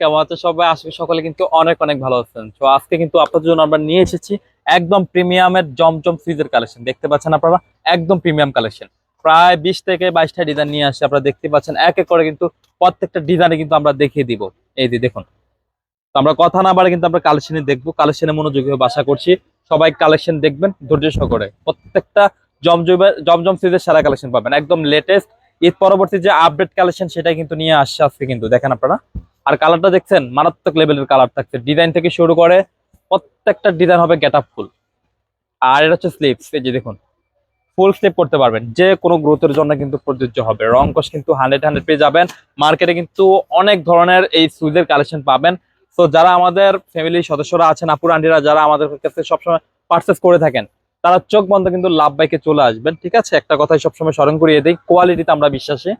কেমন আছে সবাই? কিন্তু অনেক অনেক ভালো আছেন। তো আজকে কিন্তু জন্য আমরা নিয়ে এসেছি একদম প্রিমিয়ামের জমজম ফ্রিজের কালেকশন। দেখতে পাচ্ছেন আপনারা? একদম প্রিমিয়াম কালেকশন। প্রায় বিশ থেকে বাইশটা ডিজাইন নিয়ে আসে আপনারা দেখতে পাচ্ছেন। এক এক করে কিন্তু প্রত্যেকটা ডিজাইনে কিন্তু আমরা দেখিয়ে দিব। এই যে দেখুন। তো আমরা কথা না বাড়ে কিন্তু আমরা কালেকশনে দেখব। কালেকশনে মনোযোগী হয়ে বাসা করছি। সবাই কালেকশন দেখবেন ধৈর্য সহকারে। প্রত্যেকটা জমজমের জমজম ফ্রিজের সারা কালেকশন পাবেন। একদম লেটেস্ট ঈদ পরবর্তী যে আপডেট কালেকশন সেটাই কিন্তু নিয়ে আসছে আজকে কিন্তু। দেখেন আপনারা? আর কালারটা দেখছেন, মারাত্মক লেভেলের কালার থাকছে। ডিজাইন থেকে শুরু করে প্রত্যেকটা ডিজাইন হবে গেট আপ ফুল আর এটা হচ্ছে স্লিপস এই যে দেখুন ফুল স্লিপ করতে পারবেন। যে কোনো গ্রোথের জন্য কিন্তু প্রযোজ্য হবে। রং কস কিন্তু হান্ড্রেড হান্ড্রেড পেয়ে যাবেন। মার্কেটে কিন্তু অনেক ধরনের এই সুইজের কালেকশন পাবেন। তো যারা আমাদের ফ্যামিলির সদস্যরা আছেন, আপুর, আন্টিরা যারা আমাদের কাছে সবসময় পার্চেস করে থাকেন, তারা চোখ বন্ধ কিন্তু লাভ বাইকে চলে আসবেন, ঠিক আছে? একটা কথাই সবসময় স্মরণ করিয়ে দিই কোয়ালিটিতে আমরা বিশ্বাসী।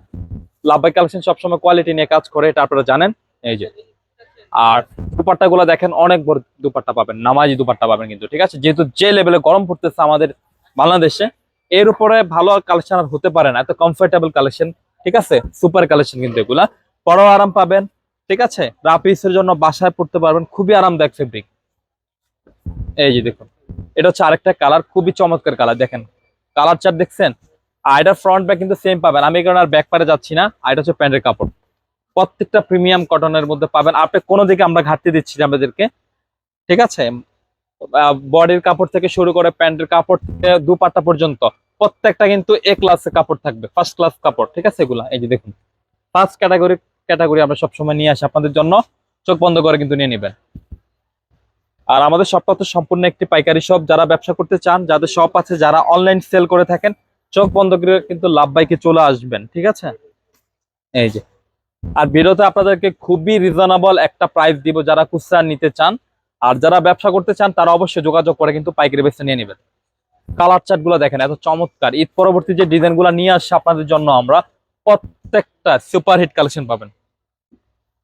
লাভ বাইক কালেকশন সবসময় কোয়ালিটি নিয়ে কাজ করে, এটা আপনারা জানেন। এই যে। আর দুপাট্টা গুলো দেখেন, অনেক বড় দুপাট্টা পাবেন, নামাজি দুপাট্টা পাবেন কিন্তু, ঠিক আছে? যেহেতু যে লেভেলে গরম পড়তেছে আমাদের বাংলাদেশে, এর উপরে ভালো কালেকশন আর হতে পারে না, এত কমফোর্টেবল কালেকশন ঠিক আছে? সুপার কালেকশন কিন্তু এগুলা। পরেও আরাম পাবেন, ঠিক আছে? রাপিসের জন্য বাসায় পড়তে পারবেন, খুবই আরামদায়ক ফেব্রিক এই যে দেখুন, এটা হচ্ছে আরেকটা কালার খুবই চমৎকার কালার দেখেন। কালার চার্ট দেখছেন? আর এটা ফ্রন্ট ব্যাক কিন্তু সেম পাবেন, আমি কারণ আর ব্যাক পারে যাচ্ছি না, আর এটা হচ্ছে প্যান্টের কাপড়। প্রত্যেকটা প্রিমিয়াম কটনের মধ্যে পাবেন। আপনি কোনো দিকে আমরা ঘাটতি দিচ্ছি না আমাদেরকে ঠিক আছে? বডির কাপড় থেকে শুরু করে প্যান্টের কাপড় থেকে দু দুপাট্টা পর্যন্ত প্রত্যেকটা কিন্তু এ ক্লাসের কাপড় থাকবে। ফার্স্ট ক্লাস কাপড়, ঠিক আছে এগুলা? এই যে দেখুন। ফার্স্ট ক্যাটাগরি ক্যাটাগরি আমরা সবসময় নিয়ে আসি আপনাদের জন্য। চোখ বন্ধ করে কিন্তু নিয়ে নেবেন। আর আমাদের শপটা তো সম্পূর্ণ একটি পাইকারি শপ যারা ব্যবসা করতে চান, যাদের শপ আছে, যারা অনলাইন সেল করে থাকেন, চোখ বন্ধ করে কিন্তু লাভ বাইকে চলে আসবেন। ঠিক আছে? এই যে। আর ভিডিওতে আপনাদেরকে খুবই রিজনেবল একটা প্রাইস দিব যারা খুচরা নিতে চান। আর যারা ব্যবসা করতে চান, তারা অবশ্যই যোগাযোগ করে কিন্তু পাইকারি বেসে নিয়ে নেবেন। কালার চার্টগুলো দেখেন, এত চমৎকার। ঈদ পরবর্তী যে ডিজাইনগুলো নিয়ে আসছে আপনাদের জন্য আমরা, প্রত্যেকটা সুপারহিট কালেকশন পাবেন।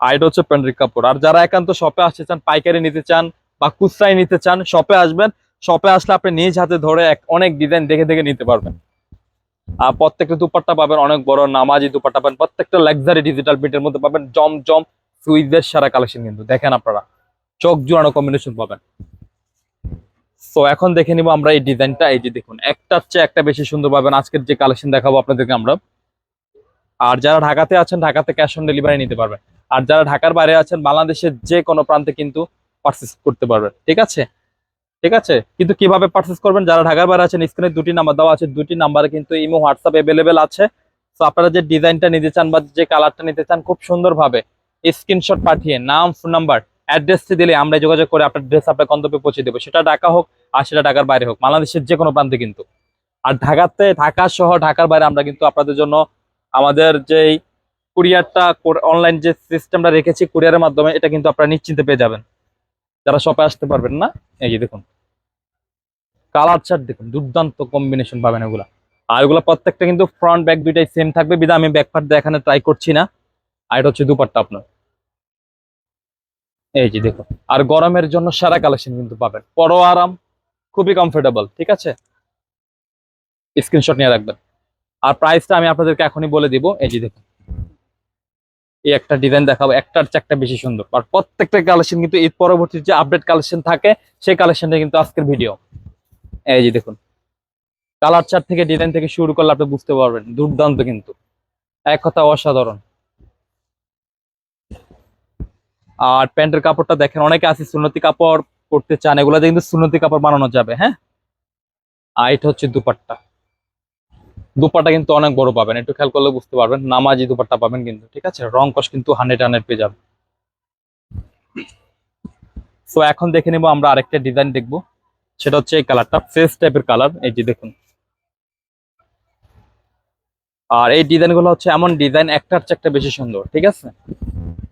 আর এটা হচ্ছে প্যান্ড্রিক কাপড় আর যারা একান্ত শপে আসতে চান, পাইকারি নিতে চান বা খুচরাই নিতে চান শপে আসবেন। শপে আসলে আপনি নিজ হাতে ধরে এক- অনেক ডিজাইন দেখে দেখে নিতে পারবেন। প্রত্যেকটা দুপাট্টা পাবেন, অনেক বড় নামাজি দুপাট্টা পাবেন, প্রত্যেকটা লাক্সারি ডিজিটাল প্রিন্টের মধ্যে পাবেন জম জম সুইজের সারা কালেকশন কিন্তু, দেখেন আপনারা, চোখ জোড়ানো কম্বিনেশন পাবেন। তো এখন দেখে নিব আমরা এই ডিজাইনটা এই যে দেখুন একটার চেয়ে একটা বেশি সুন্দর পাবেন, আজকের যে কালেকশন দেখাবো আপনাদেরকে আমরা। আর যারা ঢাকাতে আছেন, ঢাকাতে ক্যাশ অন ডেলিভারি নিতে পারবেন। আর যারা ঢাকার বাইরে আছেন, বাংলাদেশের যে কোনো প্রান্তে কিন্তু পারচেস করতে পারবেন, ঠিক আছে? ঠিক আছে? কিন্তু কীভাবে পারচেস করবেন? যারা ঢাকার বাইরে আছেন স্ক্রিনে দুটি নাম্বার দেওয়া আছে, দুটি নাম্বারে কিন্তু ইমো হোয়াটসঅ্যাপ অ্যাভেলেবেল আছে। তো আপনারা যে ডিজাইনটা নিতে চান বা যে কালারটা নিতে চান, খুব সুন্দরভাবে স্ক্রিনশট পাঠিয়ে, নাম ফোন নাম্বার অ্যাড্রেসটি দিলে আমরা যোগাযোগ করে আপনার ড্রেস আপনার গন্তব্যে পৌঁছে দেবো। সেটা ঢাকা হোক আর সেটা ঢাকার বাইরে হোক, বাংলাদেশের যে কোনো প্রান্তে কিন্তু। আর ঢাকাতে, ঢাকা সহ ঢাকার বাইরে আমরা কিন্তু আপনাদের জন্য আমাদের যেই কুরিয়ারটা অনলাইন যে সিস্টেমটা রেখেছি কুরিয়ারের মাধ্যমে, এটা কিন্তু আপনারা নিশ্চিন্তে পেয়ে যাবেন। যারা শপে আসতে পারবেন না, এই যে দেখুন। কালার চার্ট দেখুন, দুর্দান্ত কম্বিনেশন পাবেন এগুলা। আর এগুলো প্রত্যেকটা কিন্তু ফ্রন্ট ব্যাক দুইটাই সেম থাকবে। বিধা আমি ব্যাক পার্ট দেখানে ট্রাই করছি না। আর এটা হচ্ছে দুপারটা আপনার। এই যে দেখুন, আর গরমের জন্য সারা কালেকশন কিন্তু পাবেন। বড় আরাম খুবই কমফোর্টেবল ঠিক আছে? স্ক্রিনশট নিয়ে রাখবেন। আর প্রাইসটা আমি আপনাদেরকে এখনই বলে দিব। এই যে দেখুন। এই একটা ডিজাইন দেখাবো। একটার চারটা বেশি সুন্দর। আর প্রত্যেকটা কালেকশন কিন্তু ঈদ পরবর্তী যে আপডেট কালেকশন থাকে, সেই কালেকশনটা কিন্তু আজকের ভিডিও এই যে দেখুন। কালার চার থেকে ডিজাইন থেকে শুরু করলে আপনি বুঝতে পারবেন, দুর্দান্ত কিন্তু। এক কথা অসাধারণ। আর প্যান্টের কাপড়টা দেখেন, অনেকে আছে সুন্নতি কাপড় পরতে চান, এগুলোতে কিন্তু সুন্নতি কাপড় বানানো যাবে হ্যাঁ? আর এটা হচ্ছে দুপাট্টা। দুপাট্টা কিন্তু অনেক বড় পাবেন, একটু খেয়াল করলে বুঝতে পারবেন, নামাজি দুপাট্টা পাবেন কিন্তু, ঠিক আছে? রং কস কিন্তু হান্ড্রেড হান্ড্রেড পেয়ে যাবেন। তো এখন দেখে নিব আমরা আরেকটা ডিজাইন দেখব। সেটা হচ্ছে এই কালারটা ফ্রেশ টাইপের কালার এই যে দেখুন। আর এই ডিজাইনগুলো হচ্ছে এমন ডিজাইন, একটার চেয়ে একটা বেশি সুন্দর, ঠিক আছে?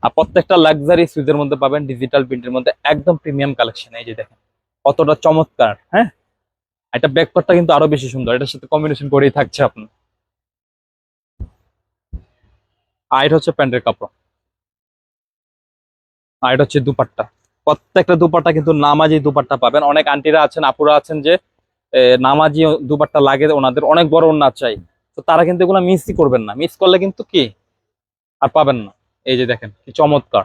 আর প্রত্যেকটা লাক্সারি সুইজের মধ্যে পাবেন ডিজিটাল প্রিন্টের মধ্যে একদম প্রিমিয়াম কালেকশন এই যে দেখেন। কতটা চমৎকার হ্যাঁ? এটা ব্যাকপারটা কিন্তু আরও বেশি সুন্দর, এটার সাথে কম্বিনেশন করেই থাকছে আপনার। আর হচ্ছে প্যান্টের কাপড়। আর হচ্ছে দুপাট্টা। প্রত্যেকটা দুপাট্টা কিন্তু নামাজি দুপাট্টা পাবেন। অনেক আন্টিরা আছেন, আপুরা আছেন যে নামাজি দুপাট্টা লাগে ওনাদের, অনেক বড় ওনা চাই। তো তারা কিন্তু এগুলো মিসই করবেন না। মিস করলে কিন্তু কি? আর পাবেন না। এই যে দেখেন, কি চমৎকার।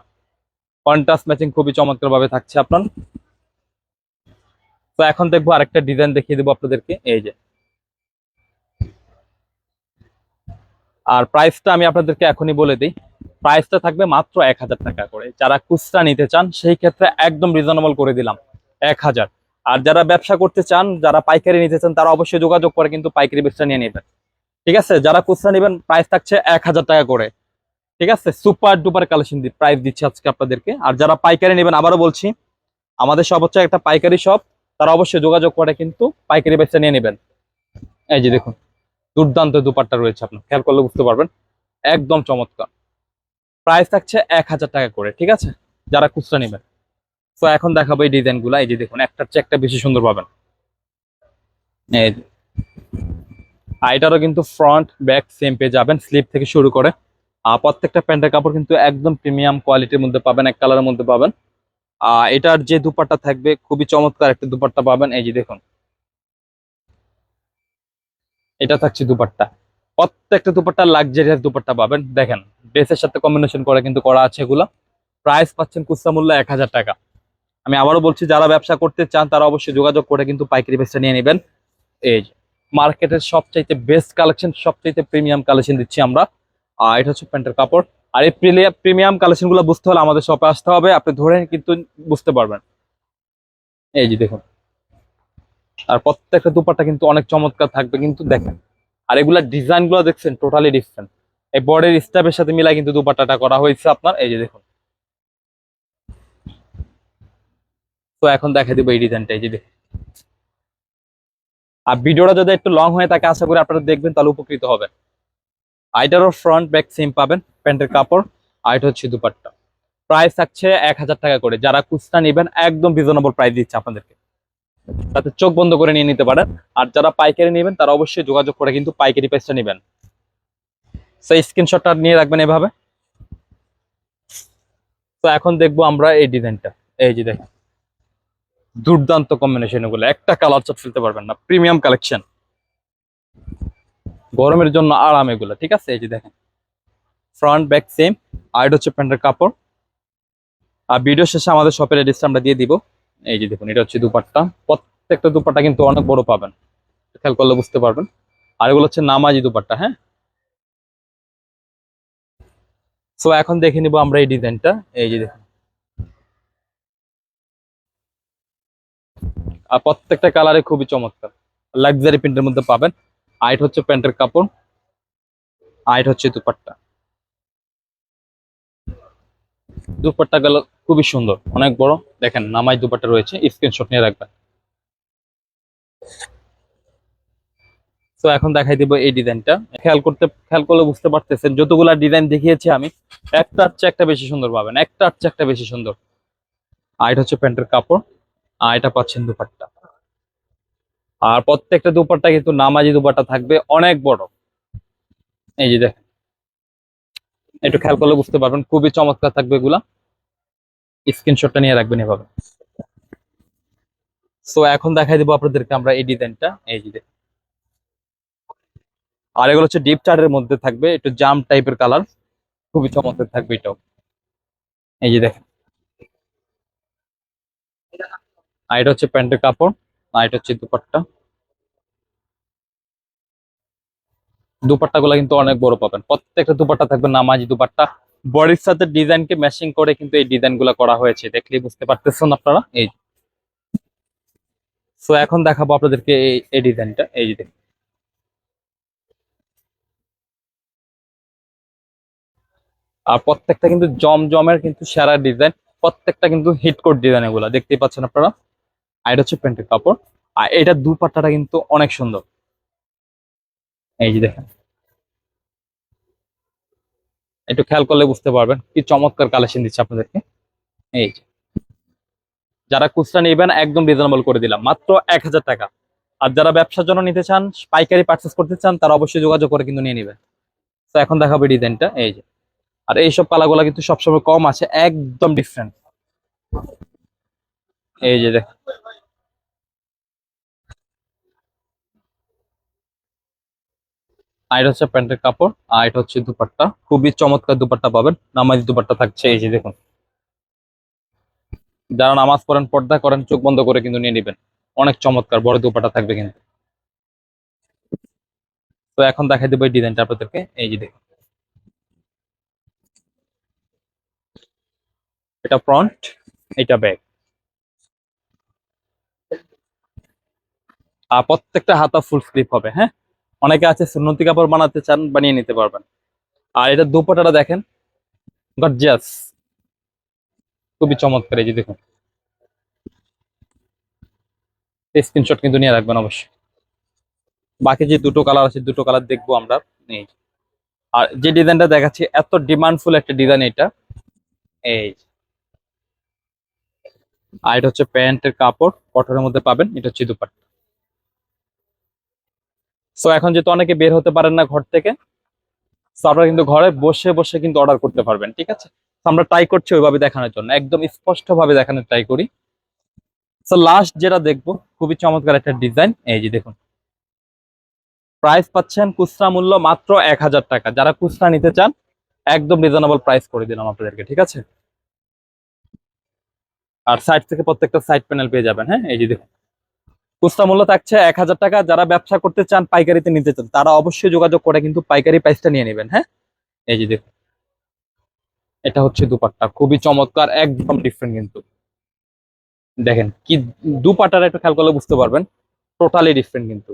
কন্ট্রাস্ট ম্যাচিং খুবই চমৎকার ভাবে থাকছে আপনার। তো এখন দেখব আরেকটা ডিজাইন দেখিয়ে দেবো আপনাদেরকে। এই যে। আর প্রাইসটা আমি আপনাদেরকে এখনই বলে দিই। প্রাইসটা থাকবে মাত্র এক হাজার টাকা করে। যারা খুচরা নিতে চান, সেই ক্ষেত্রে একদম রিজনেবল করে দিলাম, এক হাজার। আর যারা ব্যবসা করতে চান, যারা পাইকারি নিতে চান, তারা অবশ্যই যোগাযোগ করে কিন্তু পাইকারি ব্যবসা নিয়ে নেবেন। ঠিক আছে? যারা খুচরা নেবেন প্রাইস থাকছে এক হাজার টাকা করে। ঠিক আছে? সুপার ডুপার কালেকশন প্রাইস দিচ্ছি আজকে আপনাদেরকে। আর যারা পাইকারি নেবেন, আবারও বলছি, আমাদের সব হচ্ছে একটা পাইকারি শপ তারা অবশ্যই যোগাযোগ করে কিন্তু পাইকারি ব্যবসা নিয়ে নেবেন। এই যে দেখুন, দুর্দান্ত দুপারটা রয়েছে আপনার। খেয়াল করলে বুঝতে পারবেন। একদম চমৎকার। প্রাইস থাকছে এক হাজার টাকা করে, ঠিক আছে? যারা খুচরা নেবেন। তো এখন দেখাবো এই ডিজাইনগুলা এই যে দেখুন একটার চেয়ে একটা বেশি সুন্দর পাবেন। এই এটারও কিন্তু ফ্রন্ট ব্যাক সেম পেয়ে যাবেন স্লিপ থেকে শুরু করে। আর প্রত্যেকটা প্যান্টের কাপড় কিন্তু একদম প্রিমিয়াম কোয়ালিটির মধ্যে পাবেন, এক কালারের মধ্যে পাবেন। আর এটার যে দুপাট্টা থাকবে, খুবই চমৎকার একটা দুপাট্টা পাবেন। এই যে দেখুন। এটা থাকছে দুপাট্টা। প্রত্যেকটা দুপাট্টা লাক্সারিয়াস দুপাট্টা পাবেন। দেখেন ড্রেসের সাথে কম্বিনেশন করে কিন্তু করা আছে এগুলো। প্রাইস পাচ্ছেন খুচরা মূল্য এক হাজার টাকা। আমি আবারও বলছি, যারা ব্যবসা করতে চান, তারা অবশ্যই যোগাযোগ করে কিন্তু পাইকারি ব্যবসা নিয়ে নেবেন। এই মার্কেটের সবচাইতে বেস্ট কালেকশন সবচাইতে প্রিমিয়াম কালেকশন দিচ্ছি আমরা। আর এটা হচ্ছে প্যান্টের কাপড়। আর এই প্রিমিয়াম কালেকশনগুলো বুঝতে হলে আমাদের শপে আসতে হবে। আপনি ধরে কিন্তু বুঝতে পারবেন। এই যে দেখুন। আর প্রত্যেকটা দুপাট্টা কিন্তু অনেক চমৎকার থাকবে কিন্তু দেখেন। আর এগুলা ডিজাইনগুলো দেখছেন টোটালি ডিফারেন্ট এই বর্ডের স্টাফের সাথে মিলাই কিন্তু দুপাট্টাটা করা হয়েছে আপনার, এই যে দেখুন। তো এখন দেখা দিব এই ডিজাইনটা এই যে দেখুন। আর ভিডিওটা যদি একটু লং হয়ে থাকে, আশা করি আপনারা দেখবেন, তাহলে উপকৃত হবেন। আইটারও ফ্রন্ট ব্যাক সেম পাবেন, প্যান্টের কাপড়, আর এটা হচ্ছে দুপাট্টা। প্রাইস থাকছে এক হাজার টাকা করে, যারা খুচরা নেবেন, একদম রিজনেবল প্রাইস দিচ্ছে আপনাদেরকে। তাতে চোখ বন্ধ করে নিয়ে নিতে পারেন। আর যারা পাইকারি নেবেন, তারা অবশ্যই যোগাযোগ করে কিন্তু পাইকারি প্রাইসটা নেবেন। সেই স্ক্রিনশটটা নিয়ে রাখবেন এভাবে। তো এখন দেখব আমরা এই ডিজাইনটা। এই যে দেখেন। দুর্দান্ত কম্বিনেশন এগুলো। একটা কালার চট ফেলতে পারবেন না। প্রিমিয়াম কালেকশন গরমের জন্য আরাম এগুলো, ঠিক আছে? এই যে দেখেন। ফ্রন্ট ব্যাক সেম আর হচ্ছে প্যান্টের কাপড়। আর ভিডিও শেষে আমাদের শপের অ্যাড্রেসটা আমরা দিয়ে দিব। এই যে দেখুন, এটা হচ্ছে দুপাট্টা। প্রত্যেকটা দুপাট্টা কিন্তু অনেক বড় পাবেন। খেয়াল করলে বুঝতে পারবেন। আর এগুলো হচ্ছে নামাজি দুপাট্টা হ্যাঁ? সো এখন দেখে নিব আমরা এই ডিজাইনটা। এই যে দেখুন। আর প্রত্যেকটা কালারে খুবই চমৎকার। লাক্সারি প্রিন্টের মধ্যে পাবেন। আইট হচ্ছে প্যান্টের কাপড়। আইট হচ্ছে দুপাট্টা। দুপাট্টা গেল, খুবই সুন্দর। অনেক বড়। দেখেন, নামাই দুপাট্টা রয়েছে। স্ক্রিনশট নিয়ে রাখবেন। তো এখন দেখাই দিব এই ডিজাইনটা। খেয়াল করতে, খেয়াল করলে বুঝতে পারতেছেন, যতগুলা ডিজাইন দেখিয়েছি আমি একটার চেয়ে একটা বেশি সুন্দর পাবেন একটার চেয়ে একটা বেশি সুন্দর। আর এটা হচ্ছে প্যান্টের কাপড়, আর এটা পাচ্ছেন দুপাট্টা। আর প্রত্যেকটা দুপাট্টা কিন্তু নামাজি দুপাট্টা থাকবে, অনেক বড়। এই যে দেখেন একটু খেয়াল করলে বুঝতে পারবেন। খুবই চমৎকার থাকবে এগুলা। স্ক্রিনশটটা নিয়ে রাখবেন এভাবে। সো এখন দেখাই দিব আপনাদেরকে আমরা এই ডিজাইনটা। এই যে আর এগুলো হচ্ছে ডিপ চার্টের মধ্যে থাকবে। একটু জাম টাইপের কালার খুবই চমৎকার থাকবে এটাও। এই যে দেখেন। আর এটা হচ্ছে প্যান্টের কাপড়। আর এটা হচ্ছে দুপাট্টা। দুপাট্টা গুলা কিন্তু অনেক বড় পাবেন। প্রত্যেকটা দুপাট্টা থাকবে নামাজি দুপাট্টা। বডির সাথে ডিজাইনকে ম্যাচিং করে কিন্তু এই ডিজাইনগুলা করা হয়েছে। দেখলেই বুঝতে পারতেছেন আপনারা? এই সো এখন দেখাবো আপনাদেরকে এই ডিজাইনটা। এই যে। আর প্রত্যেকটা কিন্তু জমজমের কিন্তু সেরা ডিজাইন। প্রত্যেকটা কিন্তু হিট কোড ডিজাইন এগুলা। দেখতেই পাচ্ছেন আপনারা? আর এটা হচ্ছে প্যান্টের কাপড়। আর এটা দুপাট্টাটা কিন্তু অনেক সুন্দর। এই যে দেখেন। একটু খেয়াল করলে বুঝতে পারবেন কি চমৎকার কালেকশন দিচ্ছে আপনাদেরকে। এই যে। যারা খুচরা নেবেন, একদম রিজনেবল করে দিলাম। মাত্র এক হাজার টাকা। আর যারা ব্যবসার জন্য নিতে চান, পাইকারি পার্চেস করতে চান, তারা অবশ্যই যোগাযোগ করে কিন্তু নিয়ে নেবেন। তো এখন দেখাবো ডিজাইনটা এই যে। আর এইসব কালারগুলো কিন্তু সবসময় কম আছে, একদম ডিফারেন্ট এই যে দেখ আর এটা হচ্ছে প্যান্টের কাপড়, আর এটা হচ্ছে দুপাট্টা। খুবই চমৎকার দুপাট্টা পাবেন। নামাজি দুপাট্টা থাকছে, এই যে দেখুন। যারা নামাজ পড়েন, পর্দা করেন, চোখ বন্ধ করে কিন্তু নিয়ে নেবেন। অনেক চমৎকার, বড় দুপাটা থাকবে কিন্তু। তো এখন দেখাই দেবো এই ডিজাইনটা আপনাদেরকে। এই যে দেখুন। এটা ফ্রন্ট, এটা ব্যাক। আর প্রত্যেকটা হাতা ফুল স্লিপ হবে হ্যাঁ? অনেকে আছে সুন্নতি কাপড় বানাতে চান, বানিয়ে নিতে পারবেন। আর এটা দুপাটাটা দেখেন, গর্জিয়াস। খুবই চমৎকার, এই যে দেখুন। স্ক্রিনশট কিন্তু নিয়ে রাখবেন অবশ্যই। বাকি যে দুটো কালার আছে, দুটো কালার দেখব আমরা। এই আর যে ডিজাইনটা দেখাচ্ছি, এত ডিমান্ডফুল একটা ডিজাইন এটা। এই আর এটা হচ্ছে প্যান্টের কাপড়, কটনের মধ্যে পাবেন, এটা হচ্ছে দুপাট্টা। সো এখন যেহেতু অনেকে বের হতে পারেন না ঘর থেকে তো আপনারা কিন্তু ঘরে বসে বসে কিন্তু অর্ডার করতে পারবেন, ঠিক আছে? আমরা ট্রাই করছি ওইভাবে দেখানোর জন্য, একদম স্পষ্ট ভাবে দেখানোর ট্রাই করি। সো লাস্ট যেটা দেখব, খুবই চমৎকার একটা ডিজাইন এই যে দেখুন। প্রাইস পাচ্ছেন খুচরা মূল্য মাত্র এক হাজার টাকা। যারা খুচরা নিতে চান, একদম রিজনেবল প্রাইস করে দিলাম আপনাদেরকে, ঠিক আছে? আর সাইড থেকে প্রত্যেকটা সাইড প্যানেল পেয়ে যাবেন হ্যাঁ? এই যে দেখুন। খুচরা মূল্য থাকছে এক হাজার টাকা। যারা ব্যবসা করতে চান পাইকারিতে নিতে চান, তারা অবশ্যই যোগাযোগ করে কিন্তু পাইকারি প্রাইসটা নিয়ে নেবেন হ্যাঁ? এই যে দেখুন, এটা হচ্ছে দুপাট্টা। খুবই চমৎকার, একদম ডিফারেন্ট কিন্তু। দেখেন, কি দুপাটার একটু খেয়াল করলে বুঝতে পারবেন টোটালি ডিফারেন্ট কিন্তু।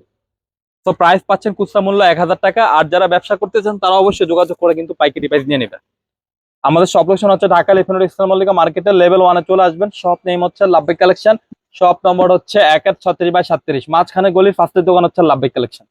তো প্রাইস পাচ্ছেন খুচরা মূল্য এক হাজার টাকা, আর যারা ব্যবসা করতে চান, তারা অবশ্যই যোগাযোগ করে কিন্তু পাইকারি প্রাইস নিয়ে নেবেন। আমাদের সব লোকেশন হচ্ছে ঢাকা লিফিনুর ইসলাম মল্লিকা মার্কেটের লেভেল ওয়ানে চলে আসবেন। সব নেম হচ্ছে লাভবিক কালেকশন শপ নম্বর হচ্ছে এক এক ছত্রিশ বাই সাতত্রিশ। মাঝখানে গলির ফার্স্টের দোকান হচ্ছে লাভবিক কালেকশন